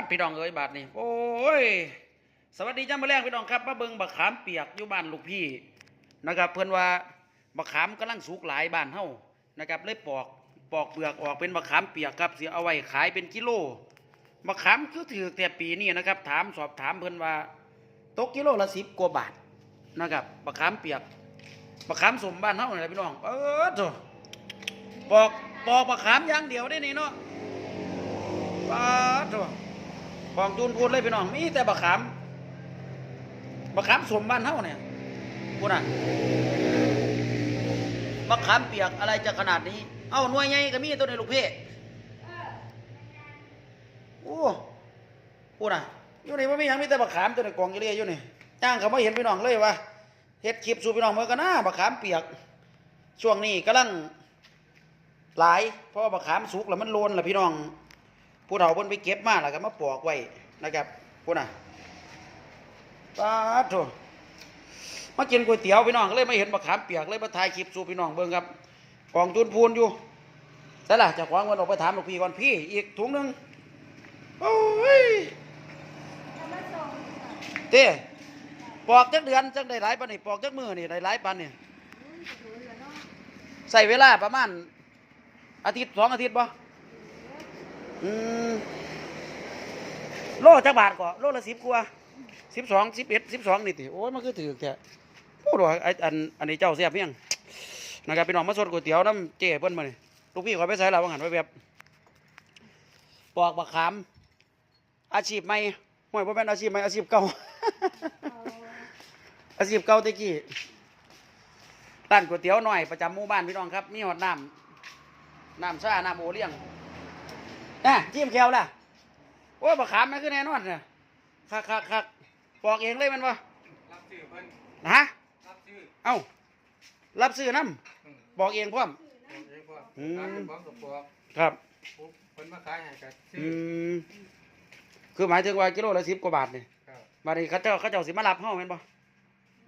ดพี่น้องเอ้ยบาทนี่โอ้ย สวัสดีจ้ามาแรงพี่น้องครับมาเบิงบักขามเปียกอยู่บ้านลูกพี่นะครับ เพื่อนว่าบักขามกำลังสุกหลายบ้านเฮานะครับเลยปอกปอกเปลือกออกเป็นบักขามเปียกครับเสิเอาไว้ขายเป็นกิโลบักขามคือถือแต่ปีนี้นะครับ ถามสอบถามเพื่อนว่าตกกิโลละสิบกว่าบาทนะครับบักขามเปียกบักขามสมบ้านเฮานี่แหละพี่น้องเออโถปอกปอกบักขามอย่างเดียวได้นี่เนาะปาดโถ่ ของจูนพูดเลยพี่น้องมีแต่บักขามบักขามสมบ้านเฮาเนี่ยพูดนะบักขามเปียกอะไรจะขนาดนี้ เอ้าหน่วยใหญ่ก็มีตัวในลูกเพ่โอ้พูดนะอยู่นี่ว่ามียังมีแต่บักขามตัวในกองอยู่เลยอยู่นี่จ้างเขาไม่เห็นพี่น้องเลยว่าเฮ็ดคลิปสู่พี่น้องเมื่อกันนะบักขามเปียก ช่วงนี้กำลังหลายเพราะบักขามสุกแล้วมันโลนแล้วพี่น้อง ผู้เฒ่าเพิ่นไปเก็บมาแล้วก็มาปอกไว้นะครับพุ่นน่ะปาดโถมากินก๋วยเตี๋ยวพี่น้องก็เลยไม่เห็นบักขามเปียกเลยมาถ่ายคลิปสู่พี่น้องเบิ่งครับกองจุนพูนอยู่ใช่ล่ะจะขวางวันออกไปถามหลูกพี่ก่อนพี่ อีกถุงหนึ่งโอ้ยเต้ปอกจักเดือนจักได้หลายปานนี่ปอกจักมือนี่ได้หลายปานนี่ใส่เวลาประมาณอาทิตย์สองอาทิตย์ป่ อืมโลจักบาทก่อโลละสิบกว่าสิบสองสิบเอ็ดสิบสองนี่ติโอ้ยมันคือถือแค่โอ้โหไออันอันนี้เจ้าเสียบเพียงนะครับพี่น้องมาสดก๋วยเตี๋ยวน้ำเจ๊เพิ่นมานี่ลูกพี่ขอไปใส่เราว่าหันไว้แบบปอกบักขาม อาชีพใหม่ห่วยบ่แม่นอาชีพใหม่อาชีพเก่าอาชีพเก่าตะกี้ร้านก๋วยเตี๋ยวหน่อยประจำหมู่บ้านพี่น้องครับ มีหอดน้ำน้ำชาน้ำโอเลี้ยง น่ะจิ้มแควล่ะโอ้ยบักขามมันคือแน่นอนเนี่ยคักคักคักปอกเองเลยแมันวะรับซื้อเพิ่นฮะรับซื้อเอ้า รับซื้อน้อืมำบอกเองพร้อมบอกเองพวกอืมการเป็นของกับพวกครับ ปุ๊บเพิ่นมาขายให้กันซื้อือม คือหมายถึงว่ากิโลละสิบกว่าบาทเนี่ยครับบาทนี้เขาเจ้าเขาเจ้าสิมารับเฮาแม่นบ่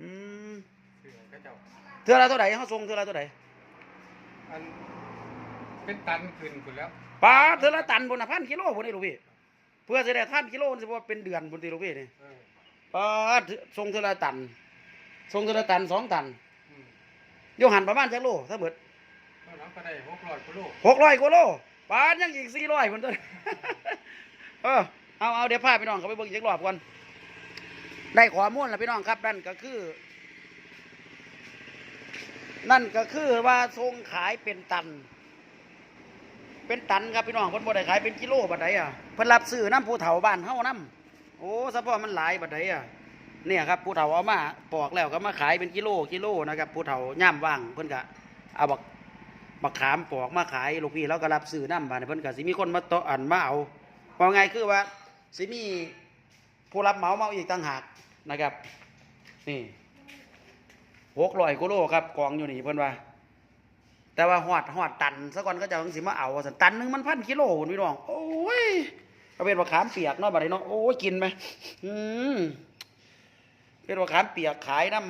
อืมซื้อให้เขาเจ้าเท่าไรเท่าไหร่เฮาส่งเท่าไรเท่าไหร่อันเป็นตันขึ้นคุณแล้ว ปลาเท่าละตันบนน่ะพันกิโลพุ่นนี่ลูกพี่เพื่อจะได้พันกิโลนี่สิว่าเป็นเดือนพุ่นติลูกพี่นี่เออปลาส่งเท่าละตันส่งเท่าละตันสองตันอืมอยู่หันประมาณจักโลถ้าหมดตอนนั้นก็ได้หกร้อยกิโลหกร้อยกว่าโลปานยังอีกสี่ร้อยคนตัวเออเอาเอาเดี๋ยวพาพี่น้องเขาไปเบิ่งอีกรอบก่อนได้ข้อมูลแล้วพี่น้องครับนั่นก็คือ นั่นก็คือว่าทรงขายเป็นตัน เป็นตันครับพี่น้องเพิ่นบ่ได้ขายเป็นกิโลบัดใดอะเพิ่นรับซื้อน้ำผู้เฒ่าบ้านเฮานํโอ้สะพอมันหลายบัดใดอะเนี่ยครับผู้เฒ่าเอามาปอกแล้วก็มาขายเป็นกิโลกิโลนะครับผู้เฒ่าย่ามว่างเพิ่นก็เอาบักบักขามปอกมาขายลูกพี่แล้วก็รับซื้อน้ำบานี้เพิ่นก็สิมีคนมาต่ออันมาเอาว่าไงคือว่าสิมีผู้รับเหมามาเอาอีกต่างหากนะครับ นี่หกร้อยกิโลครับกองอยู่นี่เพิ่นว่า แต่ว่าหอดหอดตันซะก่อนก็จะถึงสิมาเอาว่าซั่นตันหนึงมันพันกิโลคุณพี่น้อง โอ้ยเอาเป็นบักขามเปียกเนาะบัดนี้เนาะ โอ้ยกินไหมอืมเป็นบักขามเปียกขายน้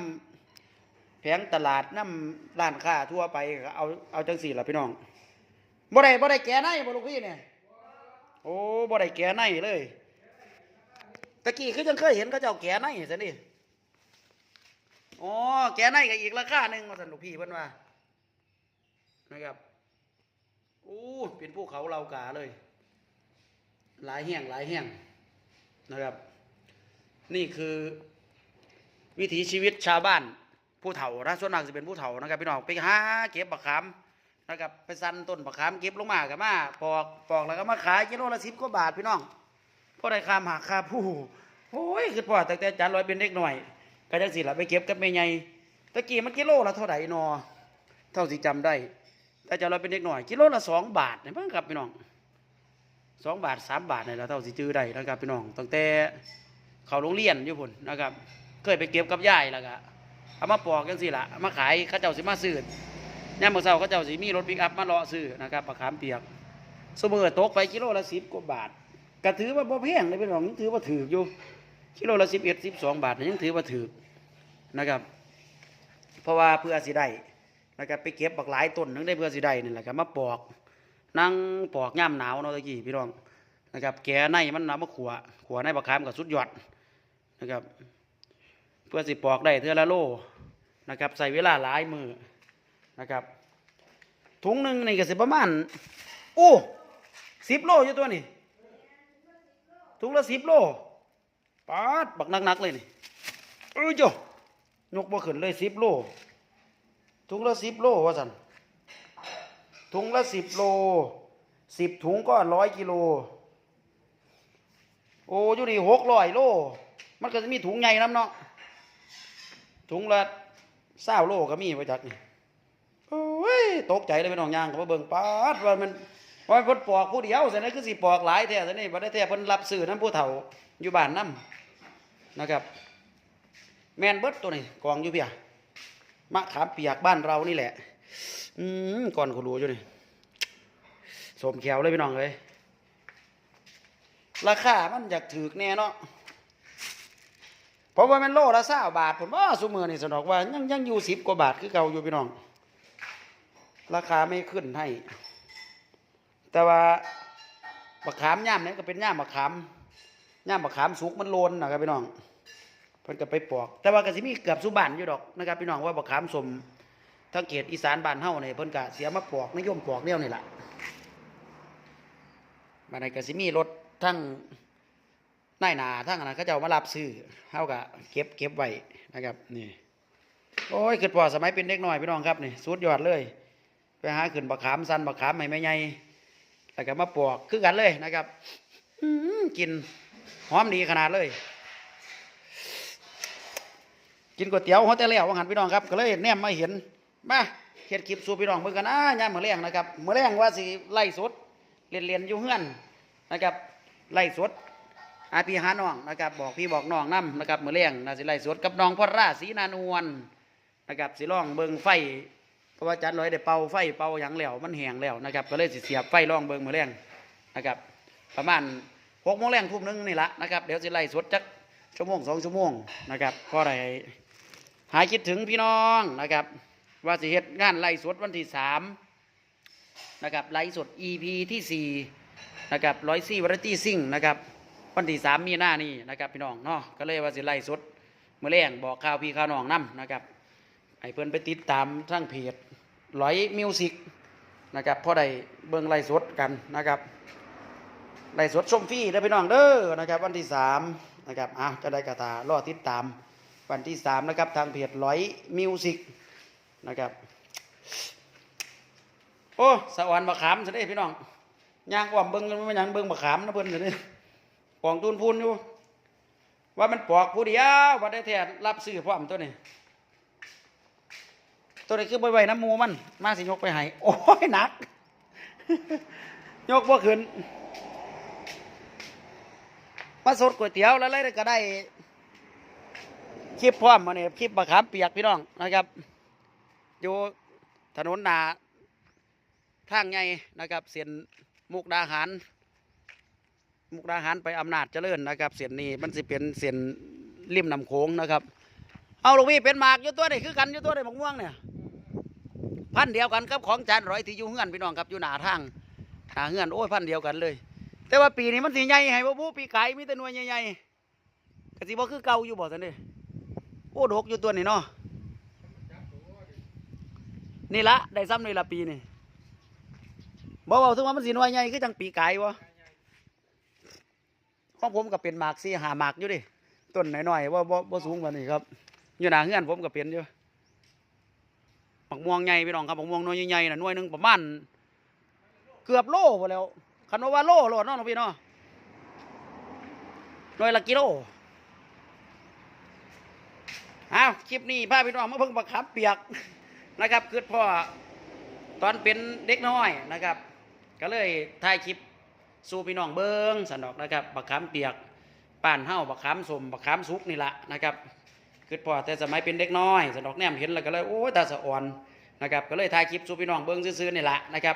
ำแผงตลาดน้ำร้านค้าทั่วไป เอาเอาจังสี่ละพี่น้องบ่ได้บ่ได้แก่ในบ่ลูกพี่เนี่ย โอ้บ่ได้แก่ในเลยตะกี้คือยังเคยเห็นเขาเจ้าแก่ในสินี่อ๋อแก่ในก็อีกราคาหนึ่งมาสันลูกพี่เพิ่นว่า นะครับโอ้เป็นภูเขาเหล่ากาเลย หลายแห่งหลายแห่งนะครับ นี่คือวิถีชีวิตชาวบ้านผู้เฒ่านะส่วนมากจะเป็นผู้เฒ่านะครับพี่น้องไปหาเก็บบักขามนะครับไปสั่นต้นบักขามเก็บลงมากับมาปอกปอกแล้วก็มาขายกิโลละสิบกว่าบาทพี่น้องพอได้คามหาคาผู้โอ้ยคือพอตั้งแต่จานร้อยเป็นเด็กหน่อยก็จังสิละไปเก็บกับแม่ใหญ่ตะกี้มันกิโลละเท่าไหร่นอเท่าที่จำได้ แต่จานร้อยเป็นเด็กหน่อยกิโลละสองบาทเนี่ยมั้งครับพี่น้องสองบาทสามบาทเนี่ยเราเท่าสิจื้อได้นะครับพี่น้องตั้งแต่เขาโรงเรียนอยู่พุ่นนะครับ เคยไปเก็บกับยายแล้วก็เอามาปอกจังสิละมาขายข้าเจ้าสิมาซื้อย่ามมือเช้าข้าเจ้าสิมีรถปิกอัพมาเลาะซื้อนะครับปลาขามเปียกสมมือตกไปกิโลละสิบกว่าบาทก็ถือว่าบ่แพงเลยพี่น้องยังถือว่าถืออยู่กิโลละสิบเอ็ดสิบสองบาทยังถือว่าถือนะครับ เพราะว่าเพื่อสิได้ นะครับไปเก็บบักหลายต้นนึงได้เพื่อสิได้นี่แหละครับมาปอกนั่งปอกย่ามหนาวเนาะตะกี้พี่น้องนะครับแกในมันเอามาขัวขัวในบักขามกับสุดยอดนะครับ เพื่อสิปอกได้เทือละโลนะครับ ใส่เวลาหลายมือนะครับถุงหนึ่งนี่ก็สิประมาณโอ้สิบโลอยู่ตัวนี่ถุงละสิบโลปาดบักนักๆเลยนี่เอ้ยโจยกบ่ขึ้นเลยสิบโล ถุงละสิบโลว่าสันถุงละสิบโลสิบถุงก็ร้อยกิโล โอ้อยู่นี่หกร้อยโล มันก็จะมีถุงใหญ่น้ำเนาะถุงละเศร้าโลก็มีไว้จักนี่โอ้ยตกใจเลยพี่น้องย่างก็มาเบิ่งปาดว่ามันว่ามันเพิ่นปอกผู้เดียวแต่นั้นคือสิปอกหลายแท้แต่นี่บ่ได้แท้เพิ่นรับซื้อน้ำผู้เฒ่าอยู่บ้านน้ำนะครับ แมนเบิดตัวนี้กองอยู่เพีย มะขามเปียกบ้านเรานี่แหละ อืมก่อนเขารู้อยู่นี่สมแขวเลยพี่น้องเลยราคามันอยากถือแน่เนาะเพราะว่ามันโลละสาบาทผมว่าสมือนี่สนอกว่ายังยังอยู่สิบกว่าบาทคือเก่าอยู่พี่น้อง ราคาไม่ขึ้นให้ แต่ว่าบักขามย่ามนี้ก็เป็นย่ามบักขามย่ามบักขามสุกมันโลนนะครับพี่น้อง เพิ่นก็ไปปอก แต่ว่าก็สิมีเกือบสุบานอยู่ดอกนะครับพี่น้องว่าบักขามสมทั้งเขตอีสานบ้านเฮาเนี่ยเพิ่นก็เสียมาปอกนิยมปอกเดียวนี่แหละบัดนี้ก็สิมีรถทั้งนายหนาทั้งอันนั้นเขาจ้ามารับซื้อเฮาก็เก็บเก็บไว้นะครับนี่โอ้ยขึ้นพอสมัยเป็นเด็กน้อยพี่น้องครับนี่สุดยอดเลย ไปหาขึ้นบักขามสันบักขามใหม่ไม่ใหญ่แล้วก็มาปอกคือกันเลยนะครับอืกินหอมดีขนาดเลย กินก๋วยเตี๋ยวเขาแต่แล้วว่าหันพี่น้องครับก็เลยแนมมาเห็นมาเฮ็ดคลิปสู่พี่น้องเบิ่งกันอ่ายามมื้อแรงนะครับมื้อแรงว่าสิไล่สดเรียนๆอยู่เฮือนนะครับไล่สดอาพี่หาน้องนะครับบอกพี่บอกน้องนํนะครับมือเลี้ยงนาสิไลฟ์สดกับน้องพ่อราศีนานวลนะครับสิลองเบิงไฟเพราะว่าจันลอยได้เป่าไฟเป่าหยังแล้วมันแหงแล้วนะครับก็เลยสิเสียบไฟลองเบิงมือเลี้ยงนะครับประมาณหกโมงแรงทุ่มหนึงนี่ละนะครับเดี๋ยวสิไลฟ์สดจักชั่วโมงสองชั่วโมงนะครับก็ได้ หายคิดถึงพี่น้องนะครับ ว่าสิเฮ็ดงานไลฟ์สดวันที่สามนะครับไลฟ์สด EP ที่สี่นะครับร้อยซี่วารตี้ซิ่งนะครับวันที่สามมีหน้านี่นะครับพี่น้องเนาะก็เลยว่าสิไล่สดเมื่อแรงบอกข่าวพี่ข่าวน้องนํนะครับให้เพื่อนไปติดตามทั้งเพจร้อยมิวสิกนะครับพอได้เบิ่งไล่สดกันนะครับไล่สดชมฟรีเด้พี่น้องเด้อนะครับ วันที่สามนะครับอะจะได้กระตารอติดตาม วันที่สามนะครับ ทางเพจร้อยมิวสิกนะครับ โอ้สวรรค์บักขามซะเด้พี่น้องย่างอ้อมเบิ่งไมันยังเบิ่งบักขามนะเพิ่นซะเด้ปองตูนพูนอยู่ ว่ามันปอกผู้เดียวว่าได้แท้รับซื้อพร้อมตัวนี้ ตัวนี้คือใบใบน้ำมูมัน มาสิยกไปให้โอ้ยหนัก ยกบ่ขึ้นมาสดก๋วยเตี๋ยวแล้วเลยก็ได้ คลิปพร้อมมาเนี่ยคลิปบะขามเปียกพี่น้องนะครับอยู่ถนนหนาทางใหญ่นะครับ เสียนมุกดาหาร มุกดาหารไปอำนาจเจริญนะครับ เสียนนี้มันสิเป็นเสียนริมน้ำโขงนะครับ เอาลูกพี่เป็นหมากอยู่ตัวนี่คือกันอยู่ตัวนี่หมกม่วงเนี่ยพันธ์เดียวกันครับของจานร้อยที่อยู่เฮือนพี่น้องครับอยู่หนาทางหนาเฮือนโอ้ยพันธ์เดียวกันเลย แต่ว่าปีนี้มันสีใหญ่ให้บ่บูปีไก่มีแต่หน่วยใหญ่ๆก็สิบ่คือเก่าอยู่บ่ซั่นเด้ โอ้ดกอยู่ตัวนี่เนาะนี่ละได้ซ้ำนี่ละปีนี่บ่เว้าถึงว่ามันสิหน่วยใหญ่คือจังปีไก่บ่ของผมก็เป็นหมากสี่หาหมากอยู่ดิต้นหน่อยๆว่าบ่บ่สูงกว่านี้ครับ อยู่หนาเฮือนผมก็เป็นอยู่หมักม่วงใหญ่พี่น้องครับหมักม่วงน่วยใหญ่ๆน่ะหน่วยหนึงประมาณเกือบโลพอแล้วคันว่าโลโลดน้องพี่เนาะหน่วยละกิโล อ้าวคลิปนี้พาพี่น้องมาเพิ่งบักขับเปียกนะครับคือพ่อตอนเป็นเด็กน้อยนะครับ ก็เลยถ่ายคลิปสู่พี่น้องเบิงสนอกนะครับบักขามเปียกป่านเฮ้าบักขามสมบักขามสุกนี่ละนะครับคือพ่อแต่สมัยเป็นเด็กน้อยสนอกแนมเห็นแล้วก็เลยโอ้ตาสะอ่อนนะครับก็เลยถ่ายคลิปสู่พี่น้องเบิงซื่อๆนี่ละนะครับ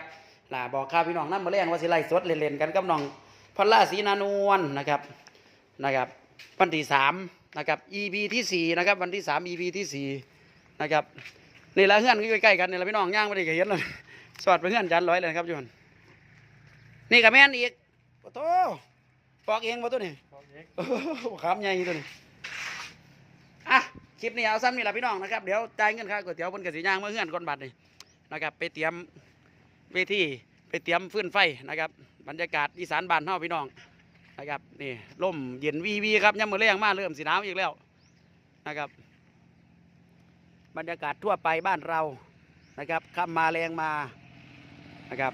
ล่ะบอกข่าวพี่น้องนั่นมาเลี้ยงว่าสิไล่สดเล่นๆกันกับน้องพอลล่าศรีนานวลนะครับนะครับวันที่สาม นะครับ EP ที่สี่นะครับวันที่สาม EP ที่สี่นะครับนี่ละเฮือนก็ใกล้ๆกันนี่ละพี่น้องย่างไปได้ก็เห็นเลยสอดไปเฮือนจันร้อยเลยครับอยูหันนี่กับแม่นอีกโอ้โตปอกเองบ่ตัวนี้บอกเองขามใหญ่ตัวนี้อะคลิปนี้เอาซ้ำนี่แหละพี่น้องนะครับเดี๋ยวจ่ายเงินค่าก๋วยเตี๋ยวบนกระสีย่างเมื่อเฮือนก่อนบัตรนี่นะครับ ไปเตรียมเวทีไปเตรียมฟื้นไฟนะครับบรรยากาศอีสานบ้านเฮาพี่น้อง นะครับนี่ลมเย็นวีวีครับยามมื้อแรงมากเริ่มสีนาวอีกแล้วนะครับ บรรยากาศทั่วไปบ้านเรานะครับข้ามาแรงมานะครับ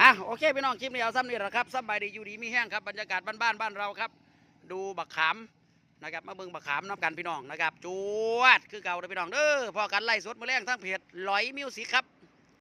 อะโอเคพี่น้องคลิปนี้เอาซ้ำนี่แหละครับสบายดีอยู่ดีมีแห้งครับบรรยากาศบ้านๆบ้านเราครับ ดูบักขามนะครับมาเบิ่งบักขามนับกันพี่น้องนะครับจวดคือเก่าเลยพี่น้องเด้อพอกันไล่สดมือแรงทั้งเพจลอยมิวสิกครับ